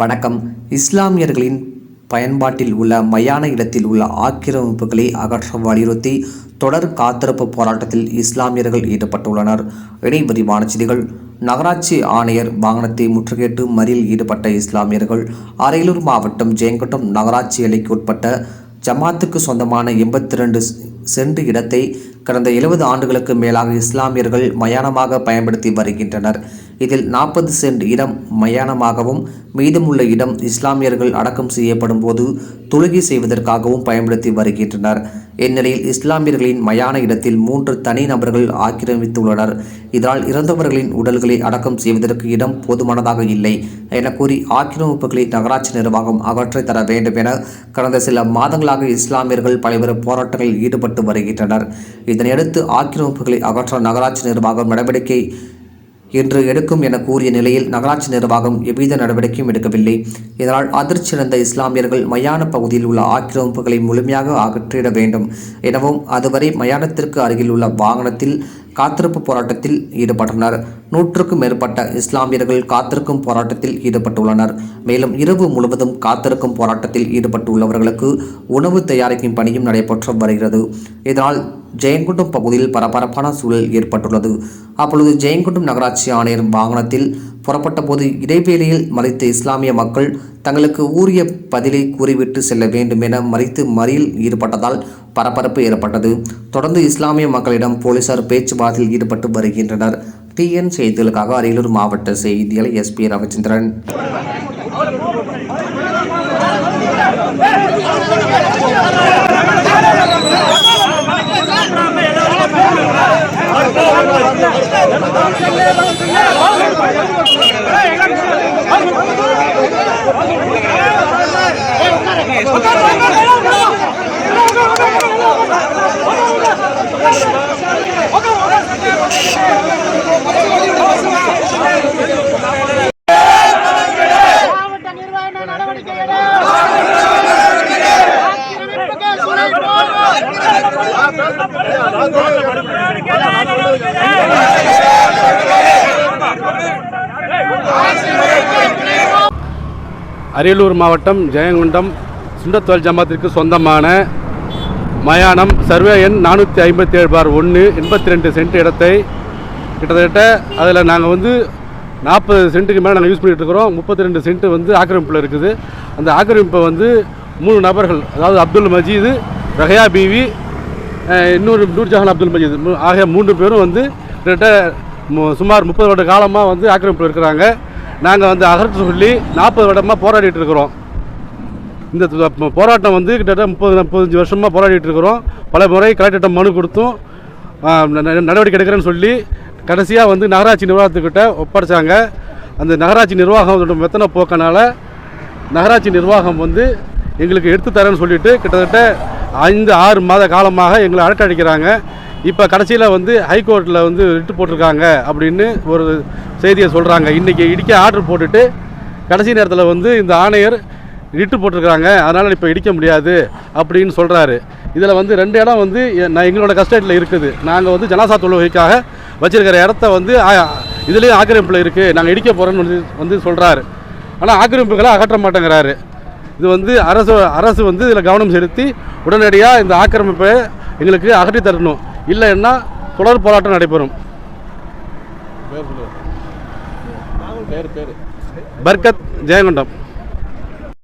வணக்கம். இஸ்லாமியர்களின் பயன்பாட்டில் உள்ள மயான இடத்தில் உள்ள ஆக்கிரமிப்புகளை அகற்ற வலியுறுத்தி தொடர் காத்திருப்பு போராட்டத்தில் இஸ்லாமியர்கள் ஈடுபட்டுள்ளனர். இணை விரிவான செய்திகள். நகராட்சி ஆணையர் வாகனத்தை முற்றுகையிட்டு மறியல் ஈடுபட்ட இஸ்லாமியர்கள் அரியலூர் மாவட்டம் ஜெயங்கொட்டம் நகராட்சி எல்லைக்கு உட்பட்ட ஜமாத்துக்கு சொந்தமான எண்பத்தி ரெண்டு சென்ட் இடத்தை கடந்த எழுபது ஆண்டுகளுக்கு மேலாக இஸ்லாமியர்கள் மயானமாக பயன்படுத்தி வருகின்றனர். இதில் நாற்பது சென்ட் இடம் மயானமாகவும் மீதமுள்ள இடம் இஸ்லாமியர்கள் அடக்கம் செய்யப்படும் போது தொழுகை செய்வதற்காகவும் பயன்படுத்தி வருகின்றனர். இந்நிலையில் இஸ்லாமியர்களின் மயான இடத்தில் மூன்று தனி நபர்கள் ஆக்கிரமித்துள்ளனர். இதனால் இறந்தவர்களின் உடல்களை அடக்கம் செய்வதற்கு இடம் போதுமானதாக இல்லை என கூறி ஆக்கிரமிப்புகளை நகராட்சி நிர்வாகம் அகற்றித் தர வேண்டும் என கடந்த சில மாதங்களாக இஸ்லாமியர்கள் பல்வேறு போராட்டங்களில் ஈடுபட்டு வருகின்றனர். இதனையடுத்து ஆக்கிரமிப்புகளை அகற்ற நகராட்சி நிர்வாகம் நடவடிக்கை என்று எடுக்கும் என கூறிய நிலையில் நகராட்சி நிர்வாகம் எவ்வித நடவடிக்கையும் எடுக்கவில்லை. இதனால் அதிர்ச்சியடைந்த இஸ்லாமியர்கள் மயான பகுதியில் உள்ள ஆக்கிரமிப்புகளை முழுமையாக அகற்றிட வேண்டும். எனவும் அதுவரை மயானத்திற்கு அருகில் உள்ள வாகனத்தில் காத்திருப்பு போராட்டத்தில் ஈடுபட்டனர். நூற்றுக்கும் மேற்பட்ட இஸ்லாமியர்கள் காத்திருக்கும் போராட்டத்தில் ஈடுபட்டுள்ளனர். மேலும் இரவு முழுவதும் காத்திருக்கும் போராட்டத்தில் ஈடுபட்டுள்ளவர்களுக்கு உணவு தயாரிக்கும் பணியும் நடைபெற்று வருகிறது. இதனால் ஜெயங்குண்டம் பகுதியில் பரபரப்பான சூழல் ஏற்பட்டுள்ளது. அப்பொழுது ஜெயங்குண்டம் நகராட்சி ஆணையர் வாகனத்தில் புறப்பட்ட போது இடைவேளையில் மறைத்த இஸ்லாமிய மக்கள் தங்களுக்கு ஊரிய பதிலை கூறிவிட்டு செல்ல வேண்டும் என மறித்து மறியில் ஈடுபட்டதால் பரபரப்பு ஏற்பட்டது. தொடர்ந்து இஸ்லாமிய மக்களிடம் போலீசார் பேச்சுவார்த்தையில் ஈடுபட்டு வருகின்றனர். டிஎன் செய்திகளுக்காக அரியலூர் மாவட்ட செய்தியாளர் எஸ்பி ரவிச்சந்திரன். அரியலூர் மாவட்டம் ஜெயங்கொண்டம் சுண்டத்தோல் ஜமாத்திற்கு சொந்தமான மயானம் சர்வே எண் நானூற்றி ஐம்பத்தி ஏழு பார் ஒன்று எண்பத்தி ரெண்டு சென்ட் இடத்தை கிட்டத்தட்ட அதில் நாங்கள் வந்து நாற்பது சென்ட்டுக்கு மேலே நாங்கள் யூஸ் பண்ணிகிட்டு இருக்கிறோம். முப்பத்தி ரெண்டு சென்ட் வந்து ஆக்கிரமிப்பில் இருக்குது. அந்த ஆக்கிரமிப்பை வந்து மூணு நபர்கள் அதாவது அப்துல் மஜீது ரஹயா பீவி இன்னொரு நூர்ஜஹான் அப்துல் மஜீத் ஆகிய மூன்று பேரும் வந்து கிட்டத்தட்ட மு- சுமார் முப்பது வருட காலமாக வந்து ஆக்கிரமிப்பில் இருக்கிறாங்க. நாங்கள் வந்து அகற்ற சொல்லி நாற்பது வருடமாக போராடிட்டு இருக்கிறோம். இந்த போராட்டம் வந்து கிட்டத்தட்ட முப்பது முப்பத்தஞ்சு வருஷமாக போராடிட்டு இருக்கிறோம். பல முறை கலெக்டர்கிட்ட மனு கொடுத்தும். நடவடிக்கை எடுக்கிறேன்னு சொல்லி கடைசியாக வந்து நகராட்சி நிர்வாகத்துக்கிட்ட ஒப்படைச்சாங்க. அந்த நகராட்சி நிர்வாகம் மெத்தனை போக்கனால் நகராட்சி நிர்வாகம் வந்து எங்களுக்கு எடுத்து தரேன்னு சொல்லிட்டு கிட்டத்தட்ட ஐந்து ஆறு மாத காலமாக எங்களை அழைக்கடிக்கிறாங்க இப்போ கடைசியில் வந்து ஹைகோர்ட்டில் வந்து ரிட்டு போட்டிருக்காங்க அப்படின்னு ஒரு செய்தியை சொல்கிறாங்க இன்றைக்கி இடிக்க ஆர்டர் போட்டுட்டு கடைசி நேரத்தில் வந்து இந்த ஆணையர் ரிட்டு போட்டிருக்காங்க அதனால் இப்போ இடிக்க முடியாது அப்படின்னு சொல்கிறாரு இதில் வந்து ரெண்டு இடம் வந்து நான் எங்களோட கஸ்டடியில் இருக்குது. நாங்கள் வந்து ஜனாசா தொழுகைக்காக வச்சிருக்கிற இடத்த வந்து இதுலேயும் ஆக்கிரமிப்பில் இருக்குது நாங்கள் இடிக்க போகிறோன்னு வந்து வந்து சொல்கிறாரு ஆனால் ஆக்கிரமிப்புகளை அகற்ற மாட்டேங்கிறாரு. இது வந்து அரசு அரசு வந்து இதில் கவனம் செலுத்தி உடனடியாக இந்த ஆக்கிரமிப்பை எங்களுக்கு அகற்றி தரணும். இல்லைன்னா தொடர் போராட்டம் நடைபெறும். பர்கத் ஜெயங்கொண்டம்.